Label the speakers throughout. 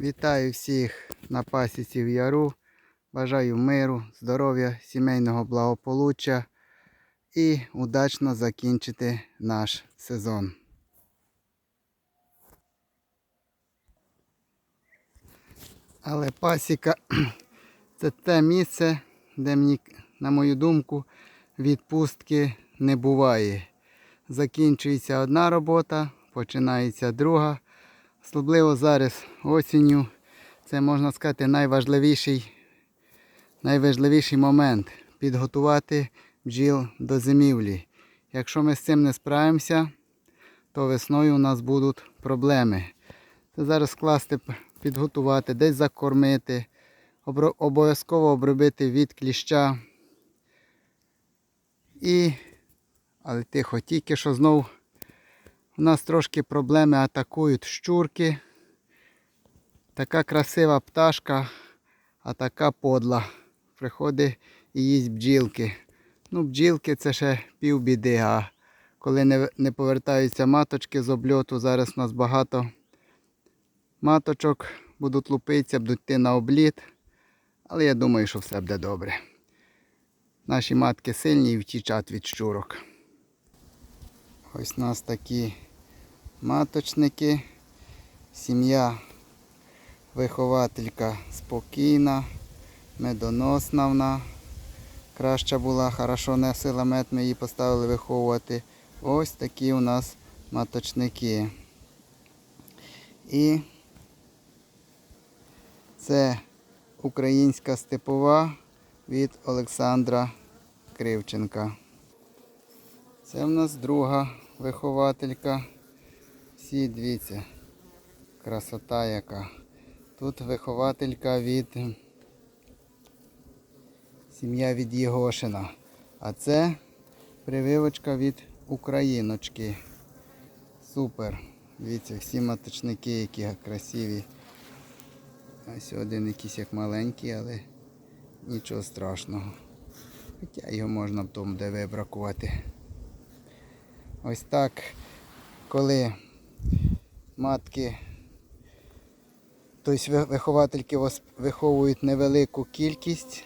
Speaker 1: Вітаю всіх на пасіці в яру. Бажаю миру, здоров'я, сімейного благополуччя і удачно закінчити наш сезон. Але пасіка це те місце, де мені, на мою думку, відпустки не буває. Закінчується одна робота, починається друга. Особливо зараз осінню. Це можна сказати найважливіший, найважливіший момент підготувати бджіл до зимівлі. Якщо ми з цим не справимося, то весною у нас будуть проблеми. Це зараз скласти, підготувати, десь закормити, обов'язково обробити від кліща. І, але тихо, тільки що знов у нас трошки проблеми атакують щурки. Така красива пташка, а така подла. Приходить і їсть бджілки. Ну, бджілки це ще півбіди, а коли не, не повертаються маточки з обльоту, зараз у нас багато маточок будуть лупитися, будуть йти на обліт. Але я думаю, що все буде добре. Наші матки сильні і втічать від щурок. Ось у нас такі маточники. Сім'я вихователька спокійна, медоносна вона. Краща була, хорошо несила мед, ми її поставили виховувати. Ось такі у нас маточники. І це українська степова від Олександра Кривченка. Це в нас друга вихователька. Всі дивіться, красота яка. Тут вихователька від сім'я від Єгошина. А це прививочка від Україночки. Супер. Дивіться, всі маточники, які красиві. Ось один якийсь як маленький, але нічого страшного. Хоча його можна в тому де вибракувати. Ось так, коли матки, тобто виховательки виховують невелику кількість,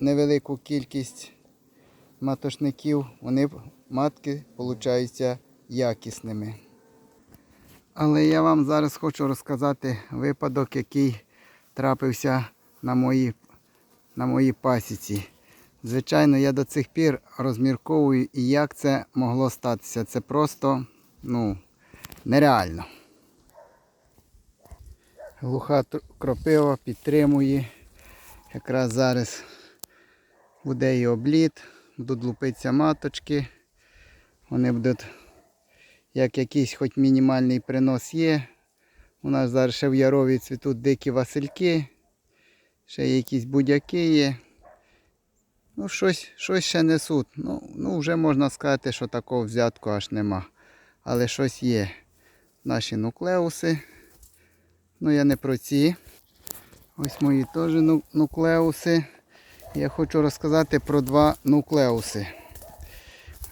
Speaker 1: невелику кількість матошників, вони матки получаються якісними. Але я вам зараз хочу розказати випадок, який трапився на моїй, на моїй пасіці. Звичайно, я до цих пір розмірковую, і як це могло статися. Це просто ну, нереально. Глуха кропива підтримує. Якраз зараз буде і обліт, будуть лупитися маточки. Вони будуть, як якийсь хоч мінімальний принос є. У нас зараз ще в Ярові цвітуть дикі васильки, ще якісь будяки є. Ну, щось, щось ще несуть. Ну, ну, вже можна сказати, що такого взятку аж нема. Але щось є. Наші нуклеуси. Ну, я не про ці. Ось мої теж ну- нуклеуси. Я хочу розказати про два нуклеуси.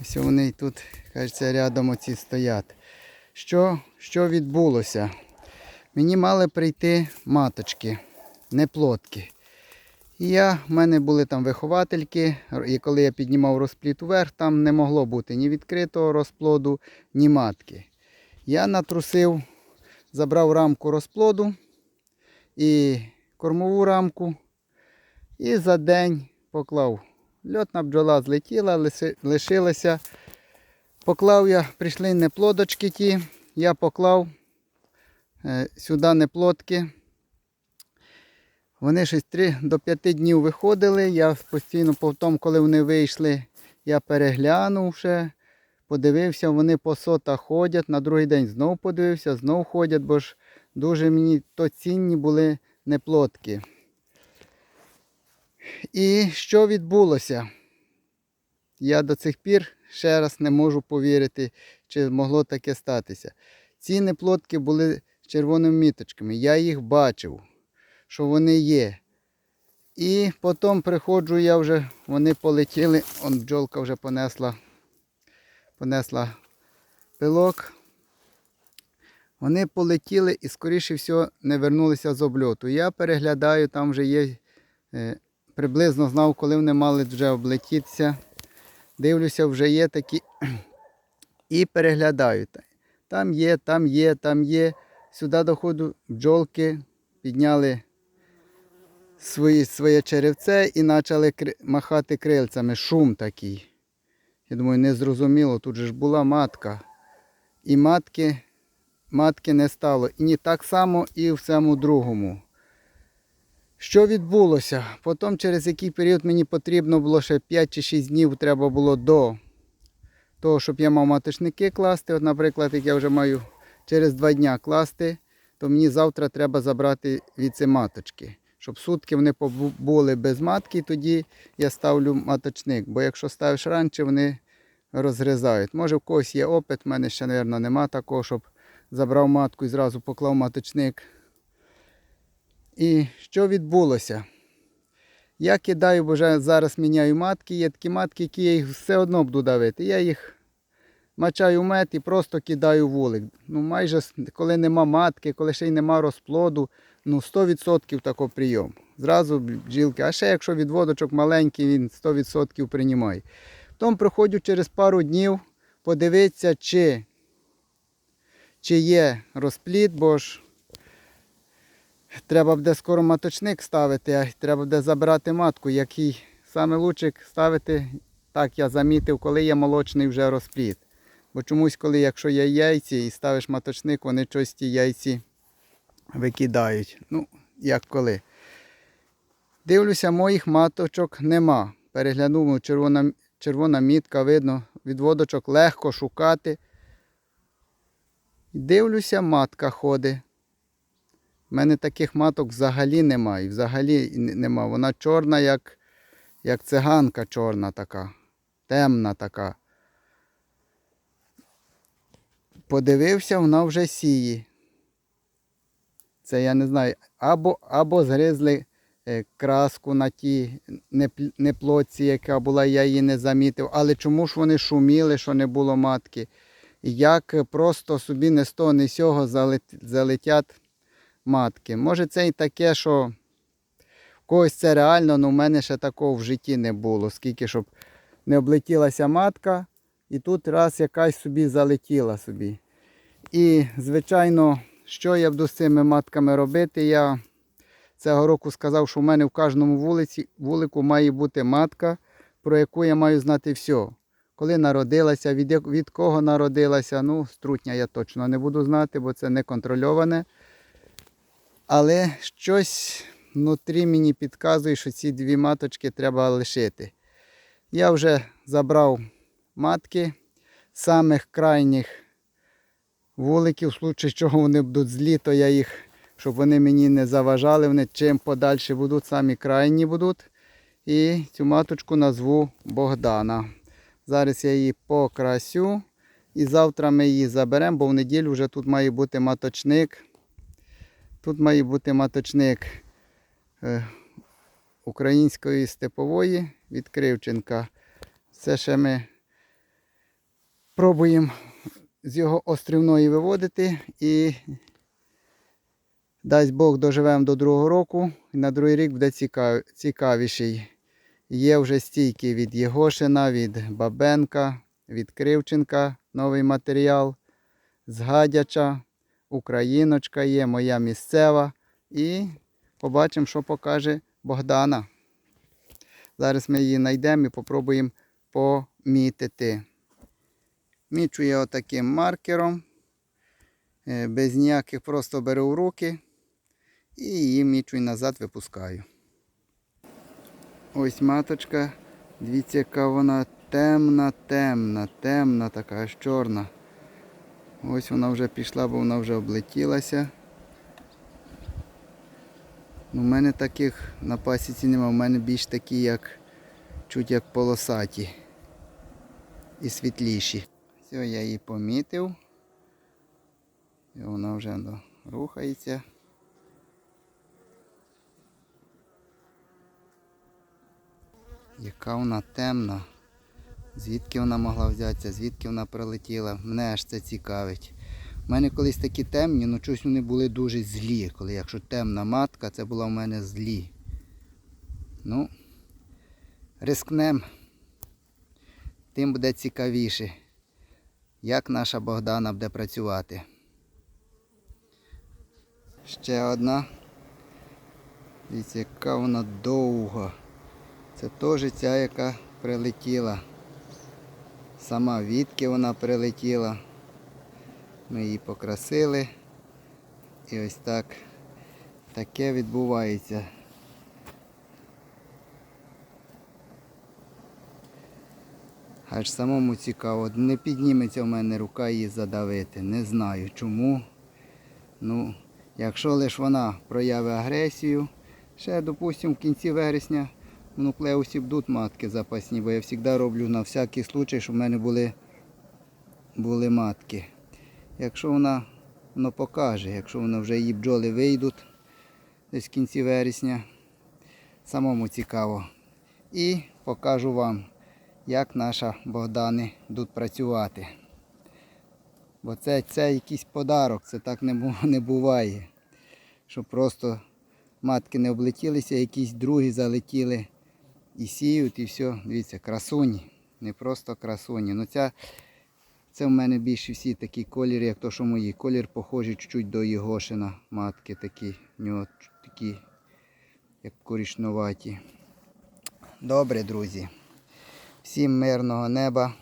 Speaker 1: Ось вони тут, кажеться, рядом оці стоять. Що, що відбулося? Мені мали прийти маточки, не плотки. І я, в мене були там виховательки, і коли я піднімав розплід вверх, там не могло бути ні відкритого розплоду, ні матки. Я натрусив, забрав рамку розплоду і кормову рамку. І за день поклав. Льотна бджола злетіла, лишилася. Поклав я, прийшли неплодочки ті, я поклав е, сюди неплодки. Вони щось 3 до 5 днів виходили. Я постійно потім, коли вони вийшли, я переглянув ще, подивився, вони по сотах ходять. На другий день знов подивився, знов ходять, бо ж дуже мені то цінні були неплодки. І що відбулося? Я до цих пір ще раз не можу повірити, чи могло таке статися. Ці неплодки були з червоними міточками. Я їх бачив, що вони є. І потім приходжу я вже, вони полетіли, он бджолка вже понесла, понесла пилок. Вони полетіли і, скоріше всього, не вернулися з обльоту. Я переглядаю, там вже є е, приблизно знав, коли вони мали вже облетітися. Дивлюся, вже є такі і переглядаю. Там є, там є, там є. Сюди доходу бджолки підняли свої, своє черевце і почали кри- махати крильцями. Шум такий. Я думаю, незрозуміло, тут же ж була матка. І матки, матки не стало. І не так само і в цьому другому. Що відбулося? Потім через який період мені потрібно було ще 5 чи 6 днів треба було до того, щоб я мав маточники класти. От, наприклад, як я вже маю через 2 дня класти, то мені завтра треба забрати ці маточки. Щоб сутки вони були без матки, тоді я ставлю маточник. Бо якщо ставиш раніше, вони розгризають. Може в когось є опит, в мене ще, мабуть, нема такого, щоб забрав матку і зразу поклав маточник. І що відбулося? Я кидаю, бо вже зараз міняю матки, є такі матки, які я їх все одно буду давити. Я їх мачаю мед і просто кидаю вулик. Ну, майже коли нема матки, коли ще й нема розплоду, ну 100% такий прийом. Зразу бджілки. А ще якщо відводочок маленький, він 100% приймає. Потім приходжу через пару днів подивитися, чи, чи є розплід, бо ж треба буде скоро маточник ставити, а треба буде забирати матку, який саме лучик ставити, так я замітив, коли є молочний вже розплід. Бо чомусь, коли якщо є яйці і ставиш маточник, вони щось ті яйці викидають. Ну, як коли. Дивлюся, моїх маточок нема. Переглянув, ну, червона, червона мітка, видно, відводочок легко шукати. Дивлюся, матка ходить. У мене таких маток взагалі немає. Взагалі нема. Вона чорна, як, як циганка чорна така, темна така. Подивився, вона вже сіє. Це я не знаю. Або, або згризли е, краску на тій неплодці, яка була, я її не замітив. Але чому ж вони шуміли, що не було матки? Як просто собі не з того, не сього залетять матки. Може це і таке, що в когось це реально, але в мене ще такого в житті не було. Скільки щоб не облетілася матка, і тут раз якась собі залетіла собі. І, звичайно, що я буду з цими матками робити? Я цього року сказав, що в мене в кожному вулиці, вулику має бути матка, про яку я маю знати все. Коли народилася, від, від кого народилася, ну, струтня я точно не буду знати, бо це не контрольоване. Але щось внутрі мені підказує, що ці дві маточки треба лишити. Я вже забрав матки самих крайніх вуликів, в случаї чого вони будуть злі, то я їх, щоб вони мені не заважали, вони чим подальше будуть, самі крайні будуть. І цю маточку назву Богдана. Зараз я її покрасю. І завтра ми її заберемо, бо в неділю вже тут має бути маточник. Тут має бути маточник е, української степової від Кривченка. Це ще ми пробуємо з його острівної виводити і дасть Бог доживемо до другого року. І на другий рік буде цікав, цікавіший. Є вже стійки від Єгошина, від Бабенка, від Кривченка новий матеріал, з Гадяча, Україночка є, моя місцева. І побачимо, що покаже Богдана. Зараз ми її знайдемо і попробуємо помітити. Мічу я отаким маркером, е, без ніяких просто беру в руки і її мічу і назад випускаю. Ось маточка. Дивіться, яка вона темна, темна, темна, така аж чорна. Ось вона вже пішла, бо вона вже облетілася. У мене таких на пасіці нема, у мене більш такі, як чуть як полосаті і світліші. Все, я її помітив. І вона вже ну, рухається. Яка вона темна. Звідки вона могла взятися, звідки вона прилетіла. Мене аж це цікавить. У мене колись такі темні, ну щось вони були дуже злі. Коли якщо темна матка, це була в мене злі. Ну, рискнем. Тим буде цікавіше, як наша Богдана буде працювати. Ще одна. Дивіться, яка вона довга. Це теж ця, яка прилетіла. Сама відки вона прилетіла. Ми її покрасили. І ось так таке відбувається. Аж самому цікаво, не підніметься в мене рука її задавити. Не знаю чому. Ну, якщо лише вона проявить агресію, ще, допустимо, в кінці вересня в нуклеусі будуть матки запасні, бо я завжди роблю на всякий случай, щоб в мене були, були матки. Якщо вона воно покаже, якщо воно вже її бджоли вийдуть десь в кінці вересня, самому цікаво. І покажу вам, як наша Богдани будуть працювати. Бо це, це якийсь подарок, це так не, не буває. Щоб просто матки не облетілися, якісь другі залетіли і сіють, і все. Дивіться, красуні. Не просто красуні. Ну ця, це в мене більше всі такі кольори, як то, що мої. Колір похожий чуть-чуть до Єгошина. Матки такі, в нього такі, як корішнуваті. Добре, друзі. Всім мирного неба.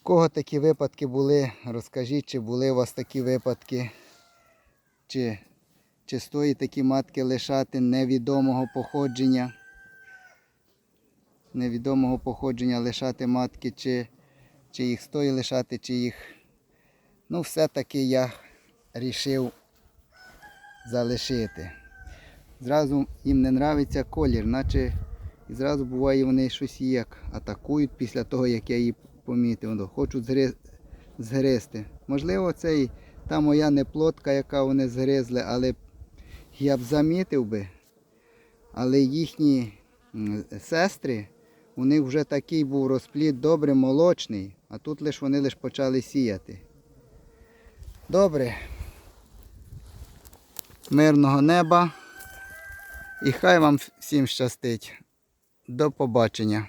Speaker 1: У кого такі випадки були, розкажіть, чи були у вас такі випадки, чи, чи стоїть такі матки лишати невідомого походження. Невідомого походження лишати матки, чи, чи їх стоїть лишати, чи їх. Ну, все-таки я рішив залишити. Зразу їм не нравиться колір, наче і зразу буває вони щось як атакують після того, як я її помітив. Хочуть згри- згризти. Можливо, це і та моя неплотка, яка вони згризли, але я б замітив би. Але їхні сестри, у них вже такий був розплід добре молочний, а тут лиш вони лише почали сіяти. Добре. Мирного неба. І хай вам всім щастить. До побачення.